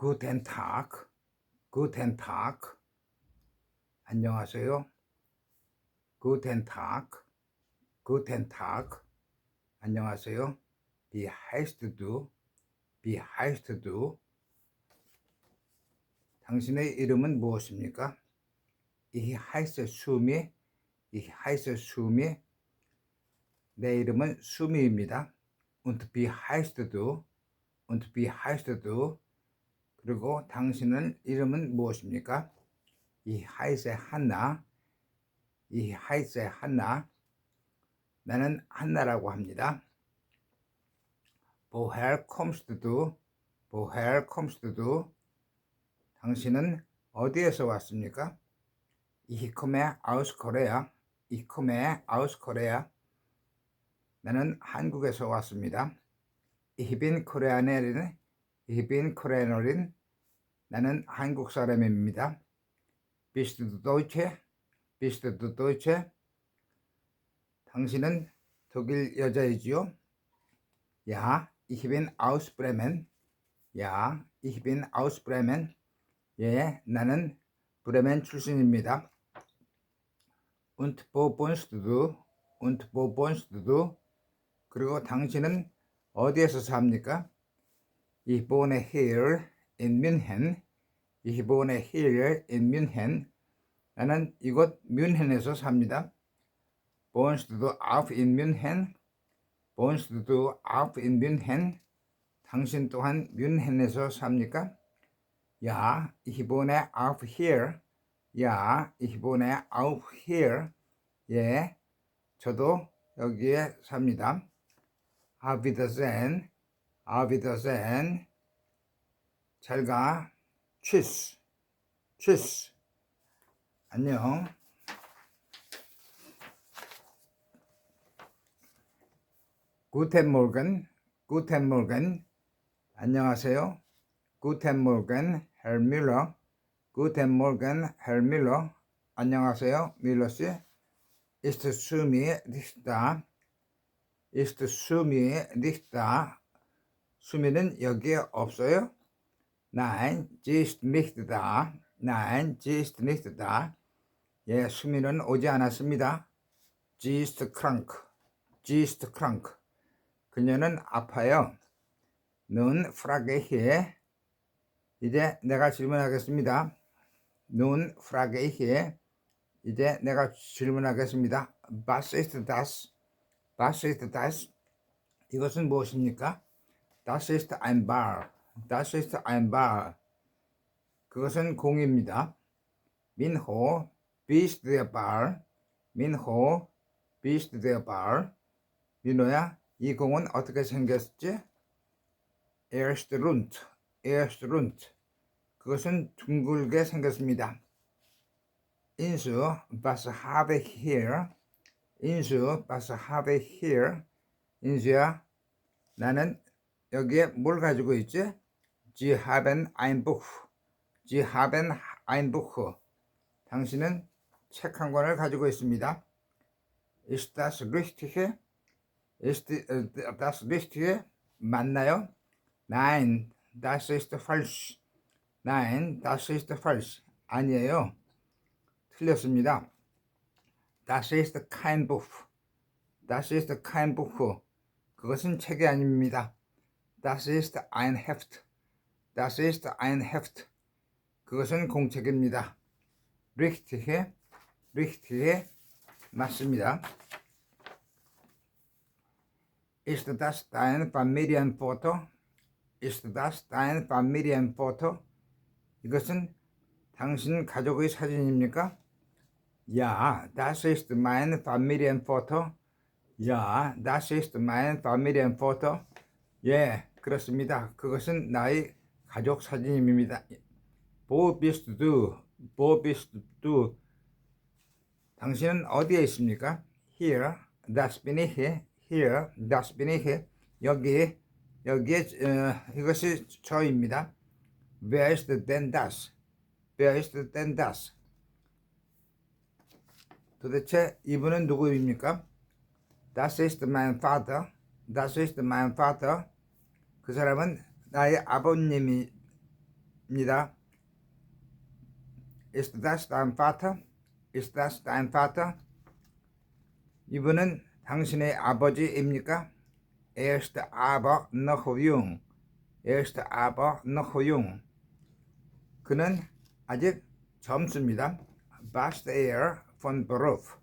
Guten Tag, Guten Tag. 안녕하세요. Guten Tag, Guten Tag. 안녕하세요. Wie heißt du? Wie heißt du? 당신의 이름은 무엇입니까? Ich heiße 수미. Ich heiße 수미. 내 이름은 수미입니다. Und wie heißt du? Und wie heißt du? 그리고 당신은 이름은 무엇입니까? Ich heiße 한나. Ich heiße 한나. 나는 한나라고 합니다. Du? Woher kommst du? 당신은 어디에서 왔습니까? Aus Korea. Ich komme aus Korea. 나는 한국에서 왔습니다. Koreanerin. Ich bin Koreanerin. 나는 한국 사람입니다. Deutsche? Bist du Deutsche? 당신은 독일 여자이지요? Ja, ich bin aus Bremen. Ja, ich bin aus Bremen. 예, 나는 브레멘 출신입니다. Und wo wohnst du? Und wo wohnst du? 그리고 당신은 어디에서 삽니까? Ich wohne hier München. Ich wohne hier in München. 나는 이곳 뮌헨에서 삽니다. Auch in München? Wohnst du auch in München? 당신 또한 뮌헨에서 삽니까? Wohne auch hier. Ja, ich wohne auch hier. 예, 저도 여기에 삽니다. Auf Wiedersehen. 잘 가. Tschüss. Tschüss. 안녕. Guten Morgen. Guten Morgen. 안녕하세요. Herr Müller. Guten Morgen, Herr Müller. 안녕하세요, 밀러 씨. Nicht da? Ist Sumi nicht da? 수미는 여기에 없어요? Nein, sie ist nicht da. Nein, sie ist nicht da. 예, 수미는 오지 않았습니다. Sie ist krank. Sie ist krank. 그녀는 아파요. Nun frage ich. 이제 내가 질문하겠습니다. Nun frage ich. 이제 내가 질문하겠습니다. Was ist das? Was ist das? 이것은 무엇입니까? Das ist ein Bar. Das ist ein Bar. 그것은 공입니다. 민호, bist der Bar? 민호, bist der Bar? 민호야, 이 공은 어떻게 생겼지? Erst rund, erst rund. 그것은 둥글게 생겼습니다. 인수, was habe ich hier? 인수, was habe ich here? 인수야, 나는 여기에 뭘 가지고 있지? Sie haben ein Buch. Sie haben ein Buch. 당신은 책 한 권을 가지고 있습니다. Ist das richtig? Ist das richtig? 맞나요? Nein, das ist falsch. Nein, das ist falsch. 아니에요. 틀렸습니다. Das ist kein Buch. Das ist kein Buch. 그것은 책이 아닙니다. Das ist ein Heft. Das ist ein Heft. 그것은 공책입니다. Richtig, richtig, 맞습니다. Ist das dein Familienfoto? Ist das dein Familienfoto? 이것은 당신 가족의 사진입니까? Ja, das ist mein Familienfoto. Ja, das ist mein Familienfoto. 예, 그렇습니다. 그것은 나의 가족 사진입니다. Bist du? 당신은 어디에 있습니까? Here, bin ich. Here, bin ich. 여기, 여기에 어, 이것이 저입니다. Wer ist denn das? Wer ist denn das? 도대체 이분은 누구입니까? Das ist mein Vater. Das ist mein Vater. 그 사람은 나의 아버님이 입니다. Ist das dein Vater? Ist das dein Vater? 이분은 당신의 아버지입니까? Er ist aber noch jung. Er ist aber noch jung. 그는 아직 젊습니다. Was er von Beruf?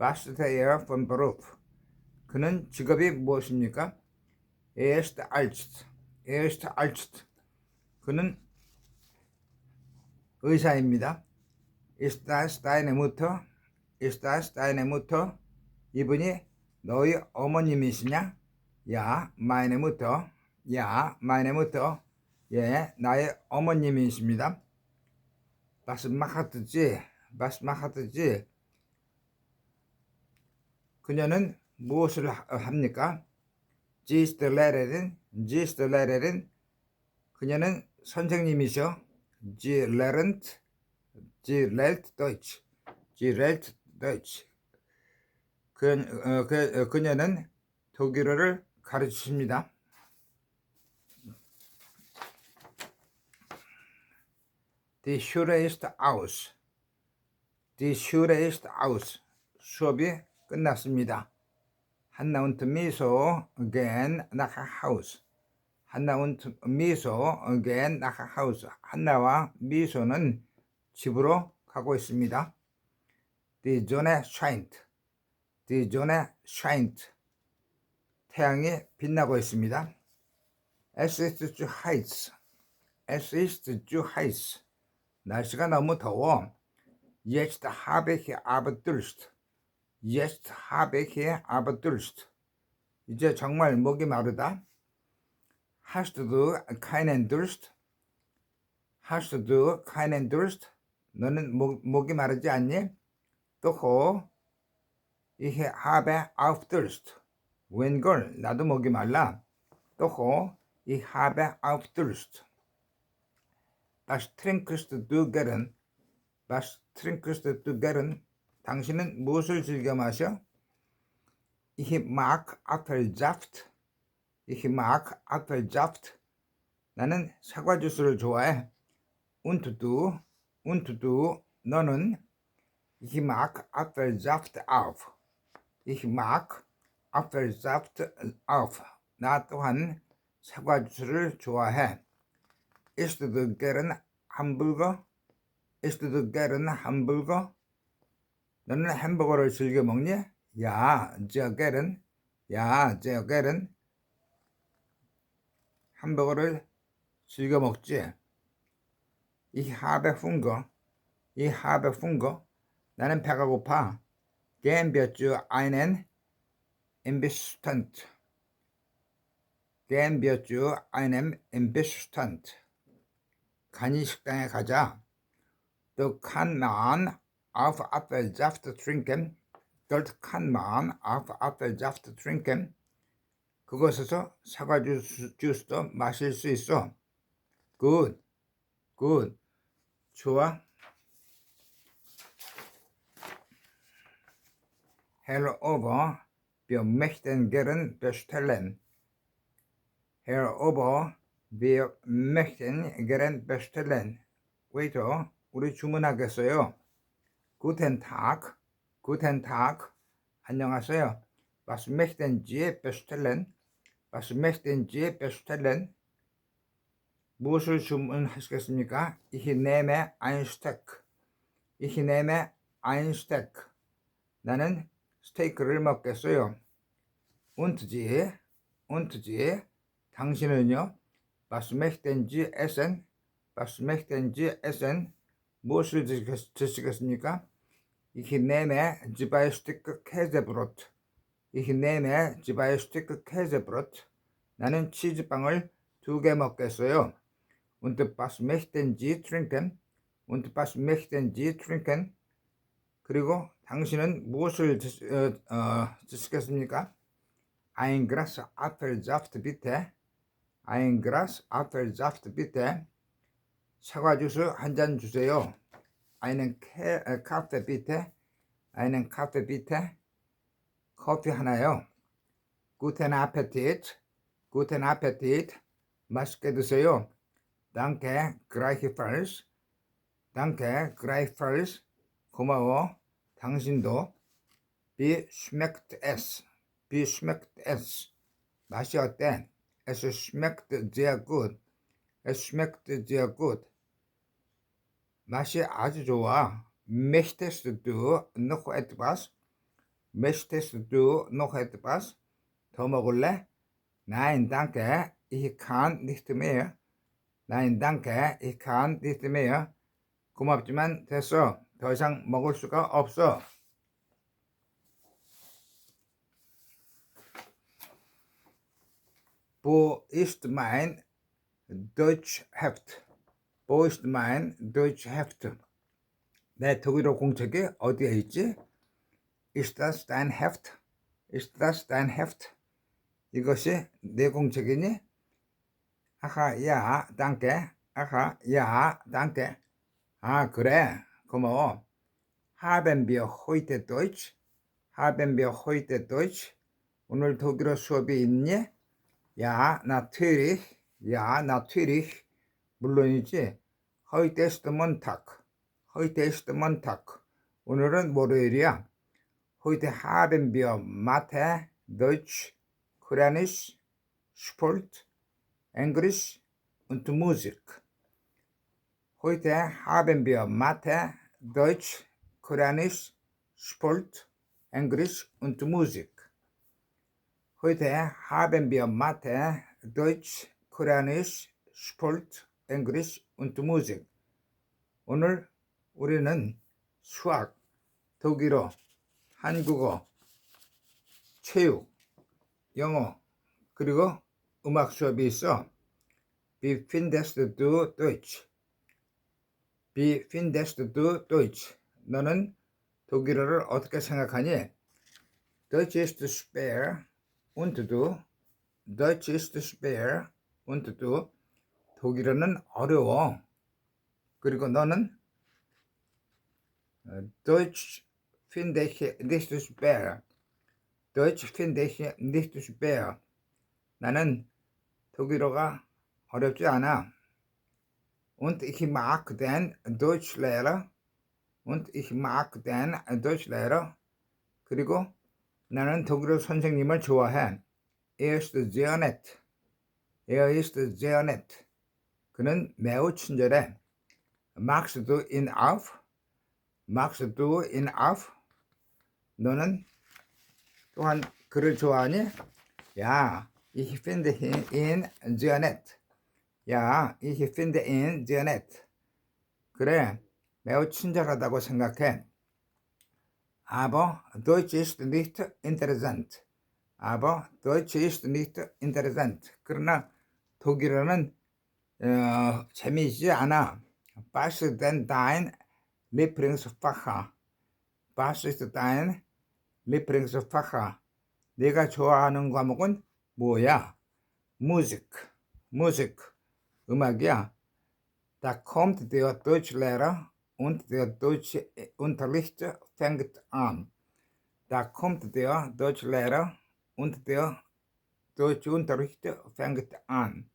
Was er von Beruf? 그는 직업이 무엇입니까? Er ist Arzt. Er ist Arzt. 그는 의사입니다. Ist das deine Mutter? 이분이 너희 어머님이시냐? 야, Mutter. 야, Mutter. 예, 나의 어머님이십니다. Macht sie? 그녀는 무엇을 하- 합니까? Sie ist Ist Lehrerin. 그녀는 선생님이셔. Sie lernt. Sie lernt Deutsch. Sie lernt Deutsch. 그, 어, 그, 어, 그녀는 독일어를 Schule ist aus. Die Schule ist aus. 수업이 끝났습니다. 한나 und 미소 gehen nach Haus. 한나 und 미소 gehen nach Haus. 한나와 미소는 집으로 가고 있습니다. Die Sonne scheint. Die Sonne scheint. 태양이 빛나고 있습니다. Es ist zu heiß. Es ist zu heiß. 날씨가 너무 더워. Jetzt habe ich aber Durst. Jetzt habe ich aber Durst. 이제 정말 목이 마르다. Hast du keinen Durst? Hast du keinen Durst? 너는 목, 목이 마르지 않니? Doch, ich habe auf Durst. 웬걸, 나도 목이 말라. Doch, ich habe auf Durst. Was trinkst du gern? Was trinkst du gern? 당신은 무엇을 즐겨 마셔? Ich mag Apfelsaft. Ich mag Apfelsaft. 나는 사과 주스를 좋아해. Und du? Und du? 너는? Ich mag Apfelsaft auf. Ich mag Apfelsaft auf. 나 또한 사과 주스를 좋아해. Isst du gern Hamburger? Isst du gern Hamburger? 너는 햄버거를 즐겨 먹니? 야, 저 게른, 야, 저 게른 햄버거를 즐겨 먹지. Ich habe Hunger. Ich habe Hunger. 나는 배가 고파. Einem Imbissstand. Gehen wir zu einem Imbissstand. 간이 식당에 가자. Kann man auf Apfelsaft trinken. Dort kann man auf Apfelsaft trinken. 그곳에서 사과 주스, 주스도 마실 수 있어. Good, good, 좋아. Herr wir möchten gern bestellen. Herr wir möchten gern bestellen. 웨이터, 우리 주문하겠어요. Guten Tag, Guten Tag, 안녕하세요. Was möchten Sie bestellen? Was möchten Sie bestellen? 무엇을 주문하시겠습니까? Ich nehme ein Steak. Ich nehme ein Steak. 나는 스테이크를 먹겠어요. Und Sie, und Sie, 당신은요? Was möchten Sie essen? Was möchten Sie essen? 무엇을 드시겠- 드시겠습니까? Ich nehme zwei Stück Käsebrot. Ich nehme zwei Stück Käsebrot. 나는 치즈빵을 두 개 먹겠어요. Und was möchten Sie trinken? Und was möchten Sie trinken? 그리고 당신은 무엇을 드시, 어, 어, 드시겠습니까? Ein Glas Apfelsaft bitte. Ein Glas Apfelsaft bitte. 사과 주스 한 잔 주세요. einen Ke- äh, Kaffee bitte. einen Kaffee bitte. 커피 하나요. Guten Appetit. Guten Appetit. 맛있게 드세요. danke gleichfalls danke gleichfalls 고마워 당신도 wie schmeckt es wie schmeckt es 맛이 어때 es schmeckt sehr gut es schmeckt sehr gut 맛이 아주 좋아 möchtest du noch etwas möchtest du noch etwas 더 먹을래 Nein, danke. Ich kann nicht mehr. Nein, danke. Ich kann nicht mehr. 고맙지만 됐어. 더 이상 먹을 수가 없어. Wo ist mein Deutschheft? Wo mein Deutschheft? 내 독일어 공책이 어디에 있지? Ist das dein Heft? Ist das dein Heft? 이것이 내 공책이니? 아하, 야, danke. 아하, 야, danke. 아, 그래. 고마워. Haben wir heute Deutsch? Haben wir heute Deutsch? 오늘 독일어 수업이 있니? 야, natürlich. 야, natürlich. 물론이지. Heute ist Montag. Heute ist Montag. 오늘은 월요일이야. Heute haben wir Mathe, Deutsch, Koreanisch, Sport, Englisch und Musik. Heute haben wir Mathe, Deutsch, Koreanisch, Sport, Englisch und Musik. Heute haben wir Mathe, Deutsch, Koreanisch, Sport, Englisch Musik. 오늘 우리는 수학, 독일어, 한국어, 체육, 영어, 그리고 음악 수업이 있어. Wie findest du Deutsch? Wie findest du Deutsch? 너는 독일어를 어떻게 생각하니? Deutsch ist schwer und du? Deutsch ist schwer und du? 독일어는 어려워. 그리고 너는 어, Deutsch finde ich nicht schwer. Deutsch finde ich nicht schwer. 나는 독일어가 어렵지 않아. Und ich mag den Deutschlehrer. Und ich mag den Deutschlehrer. 그리고 나는 독일어 선생님을 좋아해. Er ist sehr nett. Er ist sehr nett. 그는 매우 친절해. Magst du ihn auf? 너는 또한 그를 좋아하니? 야, ich finde ihn sehr nett. 야, ich finde ihn nett. 그래, 매우 친절하다고 생각해. Aber Deutsch ist nicht interessant. Aber Deutsch ist nicht interessant. 그러나 독일어는 어, 재미있지 않아. Was ist denn dein Lieblingsfach? Was ist dein Lieblingsfach? 내가 좋아하는 과목은 뭐야? Musik. Musik. 음악이야. Da kommt der Deutschlehrer und der Deutsche Unterricht fängt an. Da kommt der Deutschlehrer und der Deutsche Unterricht fängt an.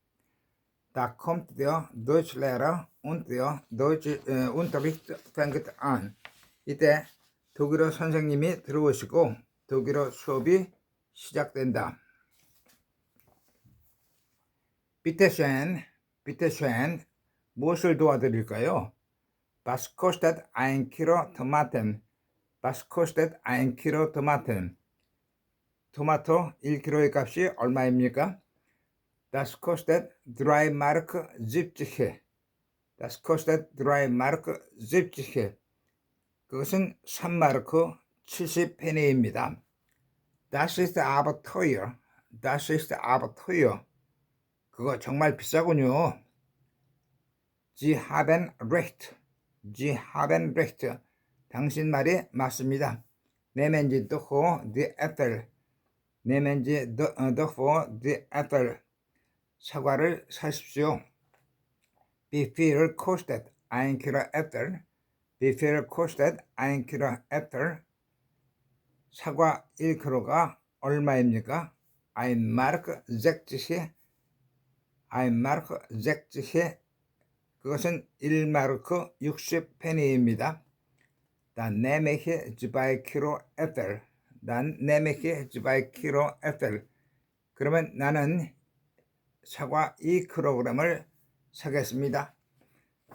Da kommt der Deutschlehrer und der Deutsche äh, Unterricht fängt an. 이때 독일어 선생님이 들어오시고 독일어 수업이 시작된다. 비테쉔, 비테쉔, 무엇을 도와드릴까요? Was kostet ein Kilo Tomaten? Was kostet ein Kilo Tomaten? 토마토 1kg의 값이 얼마입니까? Das kostet 3 Mark 70. Das kostet 3 Mark 70. 그것은 3마르크 70페니입니다. Das ist aber teuer. Das ist aber teuer. 그거 정말 비싸군요. Sie haben recht. Sie haben recht. 당신 말이 맞습니다. Nehmen Sie doch die Äpfel. Nehmen Sie doch die Äpfel. 사과를 사십시오. Viel kostet ein Kilo Äpfel? Viel kostet ein Kilo Äpfel? 사과 1kg가 얼마입니까? Ein Mark 60. Ein Mark 60 그것은 1마르크 60페니입니다. 단 네메히 지바이 키로 에펠 난 네메히 지바이 키로 에펠 그러면 나는 사과 2kg을 사겠습니다.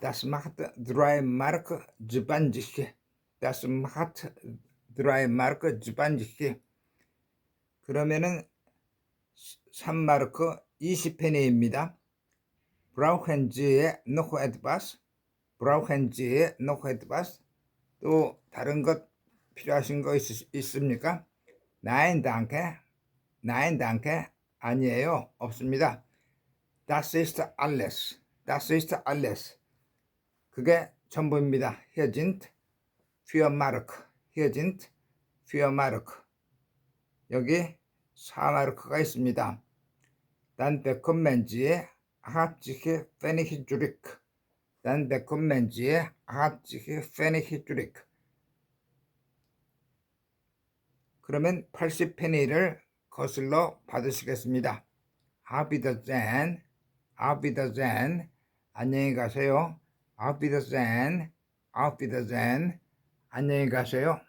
Das macht drei Mark 20. Das macht drei Mark 20. 그러면은 3마르크 20페니입니다. Brauchen Sie noch etwas? Brauchen Sie noch etwas? 또 다른 것 필요하신 거 있, 있습니까? Nein, danke. Nein, danke. 아니에요. 없습니다. Das ist alles. Das ist alles. 그게 전부입니다. Hier sind vier Mark. 여기 4마르크가 있습니다. Sie 80 Pfennig zurück. Dann bekommen Sie 80 Pfennig zurück. 그러면 80페니를 거슬러 받으시겠습니다. Wiedersehen, 안녕히 가세요. Auf Wiedersehen, 안녕히 가세요.